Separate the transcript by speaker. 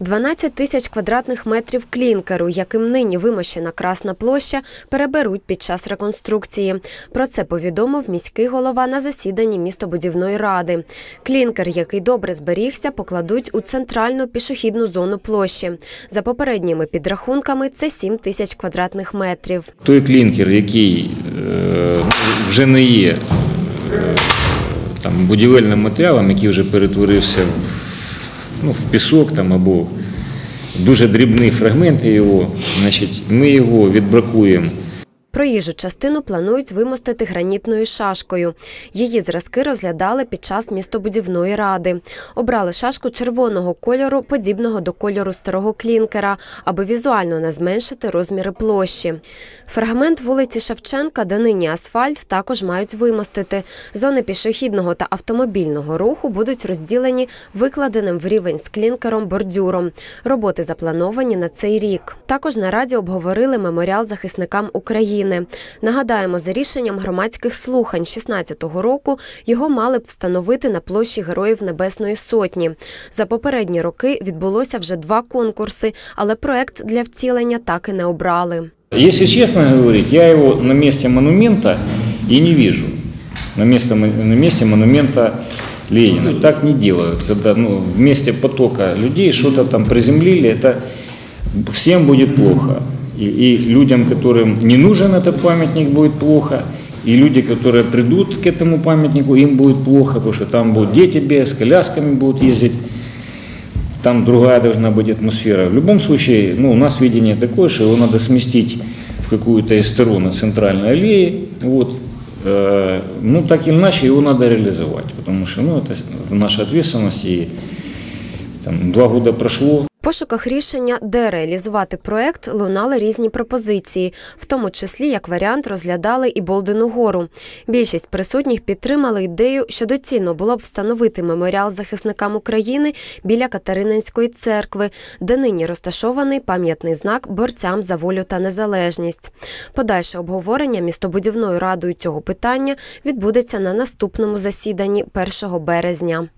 Speaker 1: 12 тисяч квадратних метрів клінкеру, яким нині вимощена Красна площа, переберуть під час реконструкції. Про це повідомив міський голова на засіданні містобудівної ради. Клінкер, який добре зберігся, покладуть у центральну пішохідну зону площі. За попередніми підрахунками, це 7 тисяч квадратних метрів.
Speaker 2: Той клінкер, який е, вже не є е, там, будівельним матеріалом, який вже перетворився ну, в пісок там, або дуже дрібні фрагменти його, значить, ми його відбракуємо.
Speaker 1: Проїжджу частину планують вимостити гранітною шашкою. Її зразки розглядали під час містобудівної ради. Обрали шашку червоного кольору, подібного до кольору старого клінкера, аби візуально не зменшити розміри площі. Фрагмент вулиці Шевченка, де нині асфальт, також мають вимостити. Зони пішохідного та автомобільного руху будуть розділені викладеним в рівень з клінкером бордюром. Роботи заплановані на цей рік. Також на раді обговорили меморіал захисникам України. Нагадаємо, за рішенням громадських слухань 16-го року його мали б встановити на площі Героїв Небесної Сотні. За попередні роки відбулося вже два конкурси, але проект для втілення так і не обрали.
Speaker 2: Если честно говорить, я его на месте монумента и не вижу. На, место, на месте монумента Ленина. Так не делают, когда ну, вместе потока людей что-то там приземлили, это всем будет плохо. И, и людям, которым не нужен этот памятник, будет плохо. И люди, которые придут к этому памятнику, им будет плохо, потому что там будут дети без, колясками будут ездить. Там другая должна быть атмосфера. В любом случае, ну, у нас видение такое, что его надо сместить в какую-то из сторон центральной аллеи. Вот. Э, Ну, так или иначе, его надо реализовать, потому что ну, это наша ответственность. И там, два года прошло,
Speaker 1: пошуках рішення, де реалізувати проект, лунали різні пропозиції, в тому числі як варіант розглядали і Болдену гору. Більшість присутніх підтримали ідею, що доцільно було б встановити меморіал захисникам України біля Катерининської церкви, де нині розташований пам'ятний знак борцям за волю та незалежність. Подальше обговорення містобудівною радою цього питання відбудеться на наступному засіданні 1 березня.